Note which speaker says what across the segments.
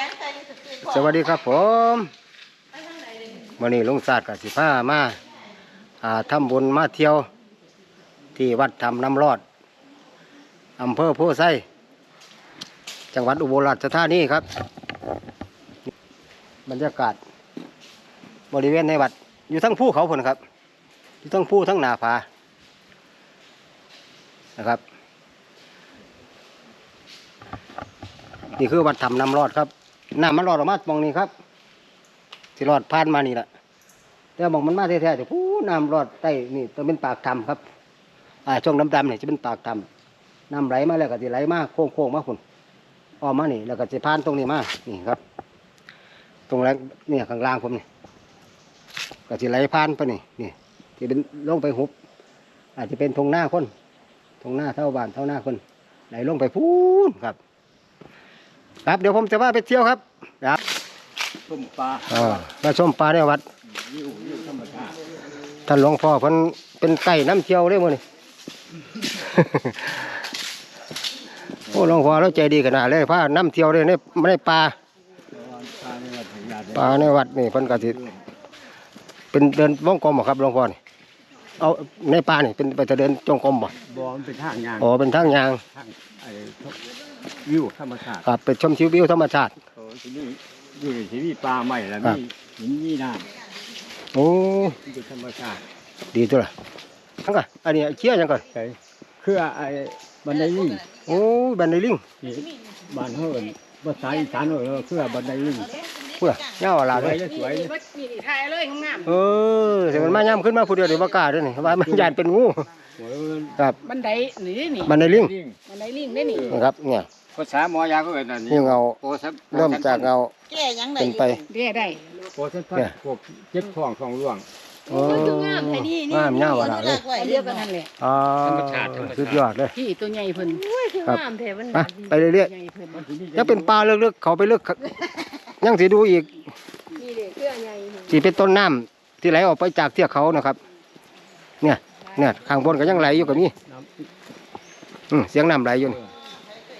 Speaker 1: ยังใส่สติก่อน
Speaker 2: สวัสดีครับผม
Speaker 1: ไปทางไหนเลย
Speaker 2: วันนี้ลุงศาสตร์กับสิผ้ามาอ่าทำบุญมาเที่ยว ที่วัดธรรมน้ำรอดอำเภอโพไซจังหวัดอุบลราชธานีครับ บรรยากาศ บริเวณในวัด อยู่ทั้งภูเขาผลครับ อยู่ทั้งภูทั้งหนาผานะครับ นี่คือวัดธรรมน้ำรอดครับน้ำมันรอดออกมาตรงนี้ครับสิรอดผ่านมานี่แหละแต่มองมันมาแท้ๆจะพูน้ำรอดใต้นี่ต้องเป็นปากถ้ำครับอ่าช่วงดำๆเนี่ยจะเป็นปากถ้ำน้ำไหลมาแล้วก็จะไหลมาโค้งๆมาคุณออกมานี่ แล้วก็จะผ่านตรงนี้มานี่ครับ ตรงแรกเนี่ยข้างล่างผมนี่ก็จะไหลผ่านไปนี่นี่จะเป็นลงไปหุบ อาจจะเป็นทงหน้าคนทงหน้าเท่าบานเท่าหน้าคนไหลลงไปพูนครับ ครับเดี๋ยวผมจะว่าไปเที่ยวครับครับ
Speaker 3: ต้มปลา
Speaker 2: อ่ามาชมปลาในวัด
Speaker 3: วิววิวธรรมชาติ
Speaker 2: ท่านหลวงพ่อเพิ่นเป็นไก่น้ำเที่ยวเลยมื้อนี้โอ้หลวงพ่อเราใจดีขนาดเลยพาน้ำเที่ยวเลยในในป่า
Speaker 3: ปลาในวัดพญา
Speaker 2: ป่าในวัดนี่เพิ่นก็สิเป็นเดินวงกลมบ่ครับหลวงพ่อนี่เอาในป่านี่เป็นไปจะเดินจงกรมบ่
Speaker 3: บ่อมันเป็นทางยาง
Speaker 2: อ๋อเป็นทางยาง
Speaker 3: ทางไอ้ วิวธรรมชาติ
Speaker 2: ครับไปชมชิววิวธรรมชาติ
Speaker 3: โอ้ที่นี่อยู่ในที่มีปลาใหม่แล้ว
Speaker 2: ครั
Speaker 3: มี
Speaker 2: บ
Speaker 3: หินมีน้
Speaker 2: โอ้ำ
Speaker 3: มันเป็นธรรมชาติ
Speaker 2: ดีตัวละทั้งก่อนอันนี้เชี่ยจังก่อน
Speaker 3: ใช่เครือไอ้บันไดลิง
Speaker 2: โอ้บันไดลิง
Speaker 3: นี่บ้านเฮาเอิ้นภาษาอีสานเอิ้นเครือบันไดลิง
Speaker 2: เพื่อเงาอะไร
Speaker 3: ส
Speaker 2: เล
Speaker 3: วย
Speaker 2: ย
Speaker 3: เลยสวยเลย
Speaker 1: นี่ถ่ายเลยงาม
Speaker 2: เออแต่มันมาย่ำขึ้นมาผู้เดียวเดี๋ยวบ่กล้าด้วยนี่ว่ามันยานเป็นงู
Speaker 3: สวยเลย
Speaker 2: ครับ
Speaker 1: บันไดนี่นี่
Speaker 2: บันไดลิง
Speaker 3: ลิง
Speaker 1: บันไดลิงได้นี่
Speaker 2: นะครับเนี่ย
Speaker 3: ภาษาหมอยาก็เอิ้นอันนี้
Speaker 2: นี่เงา
Speaker 3: โอ้สับ
Speaker 2: เริ่มจากเงา
Speaker 1: แก้ยังไง
Speaker 2: เป็นไป
Speaker 1: เรียได้
Speaker 3: โอ้สับ
Speaker 2: เนี่ย
Speaker 3: พวกเจ็บท้องท้องร่วง
Speaker 2: โอ้
Speaker 1: งามแท้นี่
Speaker 2: งามเงาอะไรเลย
Speaker 1: เรียกกันนั่นแหละ
Speaker 2: อ่า
Speaker 3: ธรรมชาติธรรมชาติ
Speaker 2: สุดยอดเลย
Speaker 1: พี่ตัวใหญ่เพิ่น
Speaker 2: ครับ
Speaker 1: งามแท้มัน
Speaker 2: ไปไปเรื่อย
Speaker 1: ใหญ่เพิ่น
Speaker 2: ๆยังเป็นปลาลึกๆเขาไปลึกยังสิดูอีก
Speaker 1: นี่เด้เครือใหญ่เพิ่น
Speaker 2: สิเป็นต้นน้ำที่ไหลออกไปจากเทือกเขานะครับ เนี่ย เนี่ยข้างบนก็ยังไหลอยู่กับนี่
Speaker 3: น้ำ
Speaker 2: อืมเสียงน้ำไหลอยู่นี่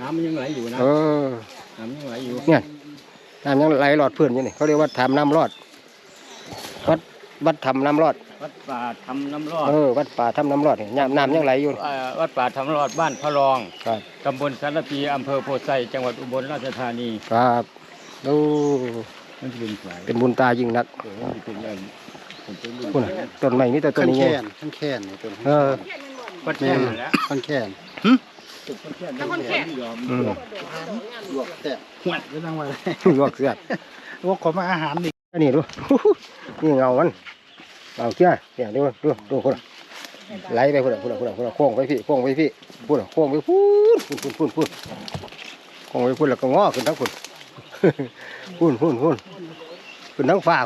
Speaker 3: น้ำมันยังไหลอยู่นะ
Speaker 2: เออ
Speaker 3: น้ำยังไหลอยู่
Speaker 2: เนี่ยน้ำยังไหลหลอดเพื่อนอยู่นี่เขาเรียกว่าทำน้ำรอดวัดวัดทำน้ำรอด
Speaker 3: วัดป่าทำน้ำรอด
Speaker 2: เออวัดป่าทำน้ำรอดนี่น้ำน้ำยังไหลอยู่
Speaker 3: เอ่อวัดป่าทำน้ำรอดบ้านพระรอง
Speaker 2: ครับ
Speaker 3: ตำบลสารพีอำเภอโพไซจังหวัดอุบลราชธานี
Speaker 2: ครับดู
Speaker 3: มันจะเป็นสาย
Speaker 2: เป็นบุญตายิ่งนัก
Speaker 3: โอ้โหมันเป็นอะไรมันเป็นรุ่น
Speaker 2: พุ่นน่ะต้นไม้มีแต่ต้น
Speaker 4: ขั้น
Speaker 2: นี้
Speaker 4: แค้นขั้นแค้นนี่ตัว
Speaker 2: เออ
Speaker 3: วัดแค่นั้นแหละ
Speaker 4: ขั้นแค้น
Speaker 3: จุดวัดแค่นั้นแค่ไม่ยอม
Speaker 2: อืม
Speaker 4: ลวกแต่หวดไม่ต้องมาเลย
Speaker 2: ลวกเสียด
Speaker 4: ลวกของอาหารนี่
Speaker 2: อันนี้ดูนี่เงามันเงาเจ้าเนี่ยดูดูดูพุ่นน่ะไหลไปพุ่นน่ะพุ่นน่ะพุ่นน่ะพุ่นน่ะโค้งไปพี่โค้งไปพี่พุ่นน่ะโค้งไปพุ่นพุ่นพุ่นพุ่นพุ่นโค้งไปพุ่นแล้วก็งอขึ้นทั้งพุ่นพุ่นพุ่นพุ่นขึ้นทั้งฟ้า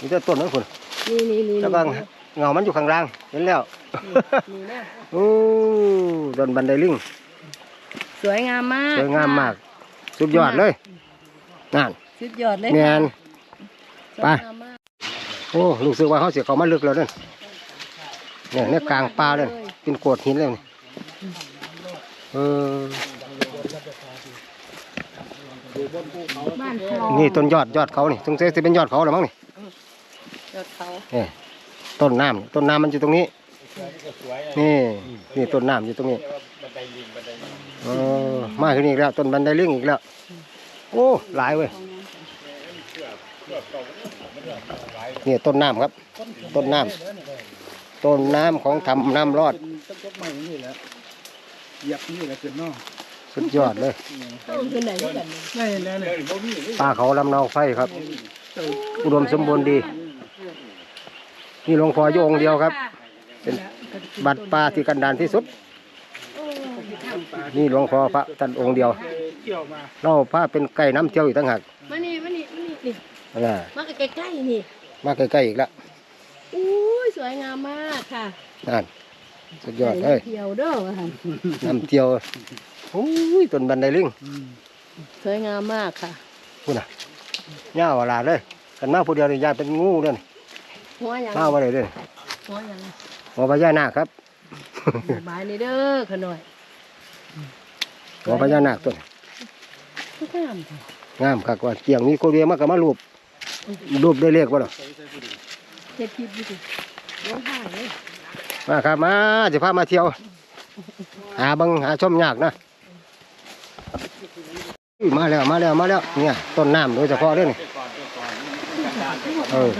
Speaker 2: มีแต่ต้นทั้งพุ่น
Speaker 1: นี่นี่นี่
Speaker 2: แล้วก็ เงามันอยู่ข้างล่าง เห็นแล้ว
Speaker 1: นี่นะ
Speaker 2: โอ้ต้นบันไดลิง
Speaker 1: สวยงามมาก
Speaker 2: สวยงามมาก สุดยอดเลยนั่น
Speaker 1: สุดยอดเลย
Speaker 2: แมน
Speaker 1: สวย
Speaker 2: ไป
Speaker 1: งามมาก
Speaker 2: โอ้รู้สึกว่าเขาเสียเขามาลึกแล้วเนี่ยเนี่ยเนี่ยกลางป่าเลยเป็นโขดหินเลยนี่เออ
Speaker 1: บ้านคลอง
Speaker 2: นี่ต้นยอดยอดเขานี่ตรงเส้จะเป็นยอดเขาหรือมั้งนี่
Speaker 1: ยอดเขา
Speaker 2: นี่ ต้นน้ำต้นน้ำมันอยู่ตรงนี้ นี่นี่ต้นน้ำอยู่ตรงนี้เออมาขึ้นอีกแล้ว ต้นบันไดลิงอีกแล้ว โอ้หลายเว้ยนี่ต้นน้ำครับ ต้นน้ำต้นน้ำของทำน้ำรอด
Speaker 4: ต้นต้นไม้นี่แหละเหยียบนี่แหละขึ้นเนาะ
Speaker 2: สุดยอดเลย
Speaker 1: คือไหนด้วยกัน
Speaker 4: นี่แหละเนี่ย
Speaker 2: ป่าเขาลำเนาไฟครับ อุดมสมบูรณ์ดี นี่หลวงพ่ออยู่องค์เดียวครับ เป็นบัตรป่าที่กันดานที่สุด นี่หลวงพ่อพระท่านองค์เดียว
Speaker 4: เกี่ยวมา
Speaker 2: เราพระเป็นไก่น้ำเที่ยวอีกต่างหาก
Speaker 1: มานี่มานี่มานี่นี่
Speaker 2: น่ะ
Speaker 1: มาใกล้ๆนี่
Speaker 2: มาใกล้ๆอีกแล้ว
Speaker 1: อุ้ยสวยงามมากค่ะ
Speaker 2: นั่นสุดยอดเอ้ย
Speaker 1: เที่ยวเด้อว่าหั่น
Speaker 2: น้ำเที่ยวโอ้ยต้นบันไดลิง
Speaker 1: สวยงามมากค่ะ
Speaker 2: พูดน่ะย่าเวลาเลยกันมาผู้เดียวนี่ยายเป็นงูเด้อนี่
Speaker 1: หัวหยัง
Speaker 2: มาว่าเลยเด้อ
Speaker 1: หัวหยัง
Speaker 2: หัวพญานาคครับ
Speaker 1: บายนี่เด้อขะหน่อย
Speaker 2: หัวพญานาคต้น
Speaker 1: งามค่ะ
Speaker 2: งามคักว่าเกี่ยงนี้โคเรียมาก็มารูปรูปได้เลขบ่ล่ะ
Speaker 1: เจ็ดทิพย์ดูสิร้องไห้เลย
Speaker 2: มาครับมาจะพามาเที่ยว หาเบังหาชมยากนะอุ้ยมาแล้วมาแล้วมาแล้วเนี่ยต้นน้ำโดยเฉพาะเด้วยนี่เออ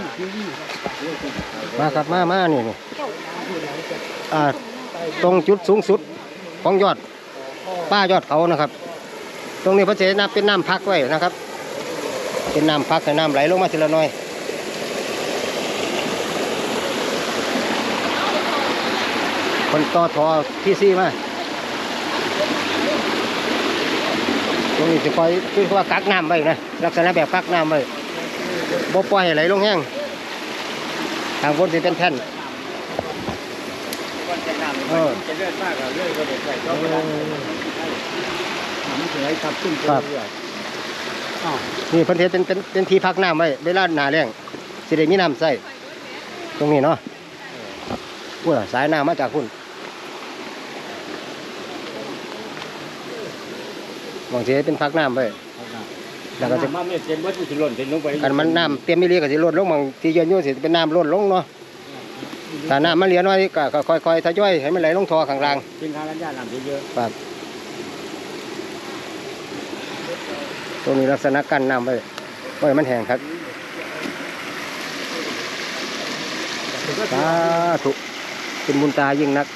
Speaker 2: มาครับมามานี่นี่อ่าตรงจุดสูงสุดของยอดป้ายอดเขานะครับ ตรงนี้พระเจ้าเป็นน้ำพักไว้นะครับ เป็นน้ำพักให้น้ำไหลลงมาทีละหน้อยคนต่อทอที่ซี่มาตรงนี้จะคอยคือว่ากักน้ำไว้นะลักษณะแบบกักน้ำไว้บ่ปล่อยให้ไหลลงแห้ง ทางบนจะเป็นแท่น
Speaker 3: วันจะน้ำ
Speaker 2: เออ
Speaker 3: จะเลื่อนมากกับเลื่อนก็เลยใส่ก็ไม่ได้มันจะไหลทับขึ้นไปเรื่อยอ้าว
Speaker 2: นี่เพิ่นเฮ็ดเป็นเป็นเป็นที่พักน้ำไว้เวลาหนาแรงสิได้มีน้ำใส่ตรงนี้เนาะพุ่นน่ะสายน้ำมาจากพุ่นบางทีเป็นพักน้ำไว้ แล้วก็จะ
Speaker 3: มันไม่เต็มวัดมันจะหล่นเต็มลงไป
Speaker 2: กันมันน้ำเต็มไม่เรียก็สิลดลงบางที่ยืนอยู่สิเป็นน้ำลดลงเนาะถ้าน้ำมันเหลือน้อยก็ก็ค่อยๆทยอยให้มันไหลลงท่อข้างล่าง
Speaker 3: กินข้าวกันยาน้ำเยอะ
Speaker 2: ครับตรงนี้ลักษณะกั้นน้ำไว้ไว้ให้มันแห้งครับสาธุเป็นบุญตายิ่งนัก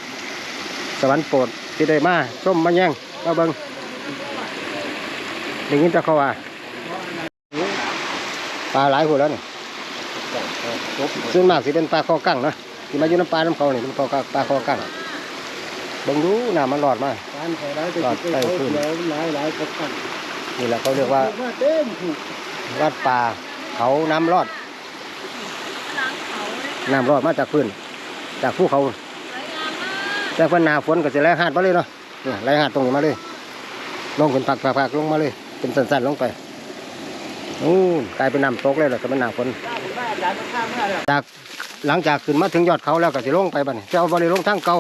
Speaker 2: สวรรค์โปรดที่ได้มาส้มมาแย่งมาเบิงได้ยินแต่เขาว่า ปลาหลายหัวแล้วนี่ส่วนมากสิเป็นปลาคอกั้งเนาะที่มาอยู่น้ำปลาน้ำเขานี่เป็นปลาปลาคอกั้งบิ่งดูน้ำมันหลอดมา
Speaker 3: ๆการอด้ไปกินเขาเขียวหลายหลายก็ตั้ง
Speaker 2: นี่แหละเขาเรียกว่าวัดป่าเขาน้ำรอดน้ำรอดมาจากพื้น จากภูเขา แต่เพิ่นหนาฝนก็จะไหลหาดมาเลยเนาะไหลหาดตรงนี้มาเลย ลงเป็นผักผักๆลงมาเลย เป็นสั้นๆลงไป อู้กลายเป็นน้ำตกเลยแหละก็เป็นหนาฝนจากหลังจากขึ้นมาถึงยอดเขาแล้วก็สิลงไปบ้านี้จะเอาบริลงทางเก่า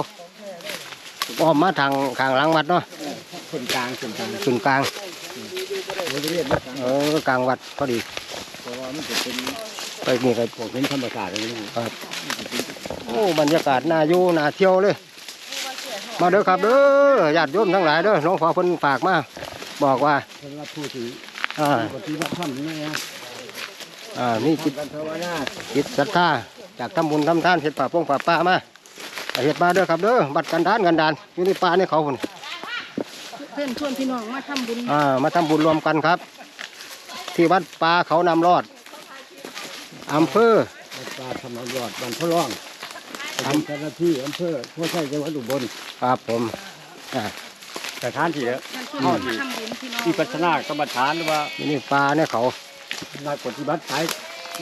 Speaker 2: อ้อมมาทางข้างหลังวัดเนาะ
Speaker 3: คนกลางคนกลาง
Speaker 2: ขึ้นกลาง
Speaker 3: โอ้ยเรียกว่ากลาง
Speaker 2: เออกลางวัดพอดี
Speaker 3: เพราะว่ามันจะเป็น
Speaker 2: ไปนี่ก็
Speaker 3: พวกเป็นธรรมศาสตร์อะไรนี่
Speaker 2: ครับโอ้บรรยากาศน่าอยู่น่าเที่ยวเลย มาเด้อครับเด้อญาติโยมทั้งหลายเด้อหลวงพ่อเพิ่นฝากมาบอกว่า
Speaker 3: สำหรับผู้ที่
Speaker 2: อ่า
Speaker 3: ปฏิบัติธรรมนี่นะ
Speaker 2: อ่านี่จิต
Speaker 3: ทำกันภาวนา
Speaker 2: จิตศรัทธาจากทำบุญทำทานเฮ็ดป่าปงป่าป่ามาเฮ็ดมาเด้อครับเด้อบัดกันดานกันดานอยู่ในป่าในเขาพุ่น
Speaker 1: เพื่อนชวนพี่น้องมาทำบุญ
Speaker 2: อ่ามาทำบุญรวมกันครับ ที่วัดป่าเขานำรอดอำเภอ
Speaker 3: วัดป่าธรรมยอดบันพะร่องทำเจ้าหน้าที่อำเภอทั่วไทยจังหวัดอุบล
Speaker 2: ครับผมอ่า
Speaker 3: สถานที่แล้ว
Speaker 1: เพื่อนชวนมาทำบุญพี่น้อง
Speaker 3: ที่พัฒนากรรมฐานหรือว่า
Speaker 2: อยู่นี่ป่าในเขา
Speaker 3: นักปฏิบัติสาย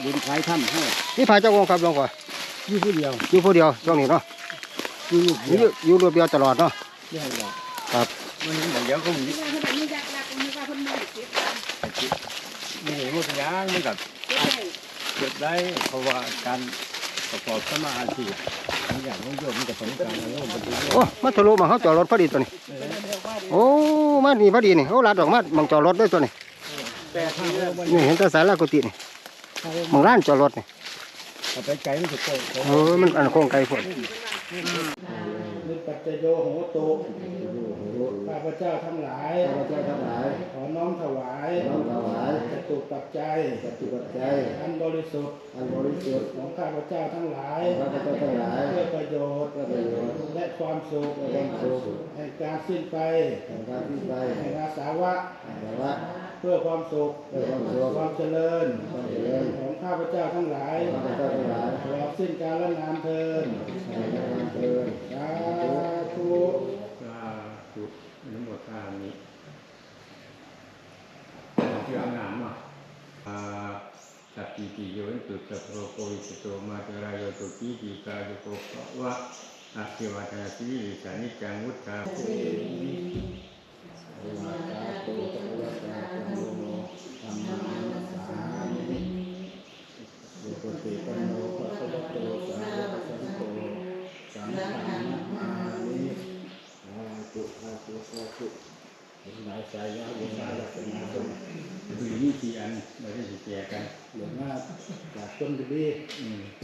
Speaker 3: ดินสายถ้ำให้
Speaker 2: นี่พระเจ้าองค์ครับหลวงพ่อ
Speaker 3: อยู่ผู้เดียว
Speaker 2: อยู่ผู้เดียวช่วงนี้เนาะ
Speaker 3: อยู่ลูก
Speaker 2: อ
Speaker 3: เดี
Speaker 2: ยู่
Speaker 3: ยว
Speaker 2: อยู่รูปเดียวตลอดเนาะ
Speaker 3: เดียวหรอก
Speaker 2: ครับ
Speaker 3: มันอย่างเดียวก็มี
Speaker 1: เพื่อนคนนี้อยากรักคนนี้ว่าคนนี้เก็บ
Speaker 3: มีหมดอย่างมันกับ
Speaker 1: เก็บได้
Speaker 3: เก็บได้เพราะว่าการประกอบสมาธิบางอย่างของ โยมมันก็สงการโยมมันดู
Speaker 2: โอ้มาทะลุมาเขาจอดรถพอดีตัวนี้ โอ้มานี่พอดีนี่โอ้ลาดออกมามังจอดรถด้วยตัวนี่
Speaker 3: เนี่
Speaker 2: เห็นตาสารากุฏินี่มังร้านจอดรถนี่
Speaker 3: เอาไปไกลมันจะโกง
Speaker 2: เออมันอันโค้งไกลพวด
Speaker 4: นิปัจจโยโหตุ ข้าพเจ้าทั้งหลาย
Speaker 2: ข้าพเจ้าทั้งหลาย
Speaker 4: ขอน้อมถวาย
Speaker 2: น้อมถวาย
Speaker 4: จตุปัจจัย
Speaker 2: ปฏิบัติใจ
Speaker 4: อันบริสุทธิ์
Speaker 2: อันบริสุทธิ์
Speaker 4: ของข้าพเจ้าทั้งหลาย
Speaker 2: ข้าพเจ้าทั้งหลาย
Speaker 4: เพื่อประโยชน์
Speaker 2: เพื่อประโยชน์
Speaker 4: และความสุข
Speaker 2: และความสุข
Speaker 4: แห่งการสิ้นไป
Speaker 2: แห่งการที่ไป
Speaker 4: แห่งอาสาวะ
Speaker 2: แต่ว่า
Speaker 4: เพื่อความสุข
Speaker 2: เพื่อความสุข
Speaker 4: ความเจริญ
Speaker 2: ความเจริญ
Speaker 4: ของข้าพเจ้าทั้งหลาย
Speaker 2: ข้าพเจ้าทั้งหลาย
Speaker 4: ตลอดสิ้นกาลนานเทิน
Speaker 2: ในการเดิน
Speaker 4: สาธุ
Speaker 3: สาธุ อนุโมทามิเชื่องามอะอ่าสัพพิติโยนตุสัพโรโควิสโตมาเตรายโยตุกีติกาโยโกภวะอาคิวัตนาสิวิสานิจังวุฒา
Speaker 4: นายสายยาบุญนาลักษณะสมภ
Speaker 3: มีสี่อัน เราจ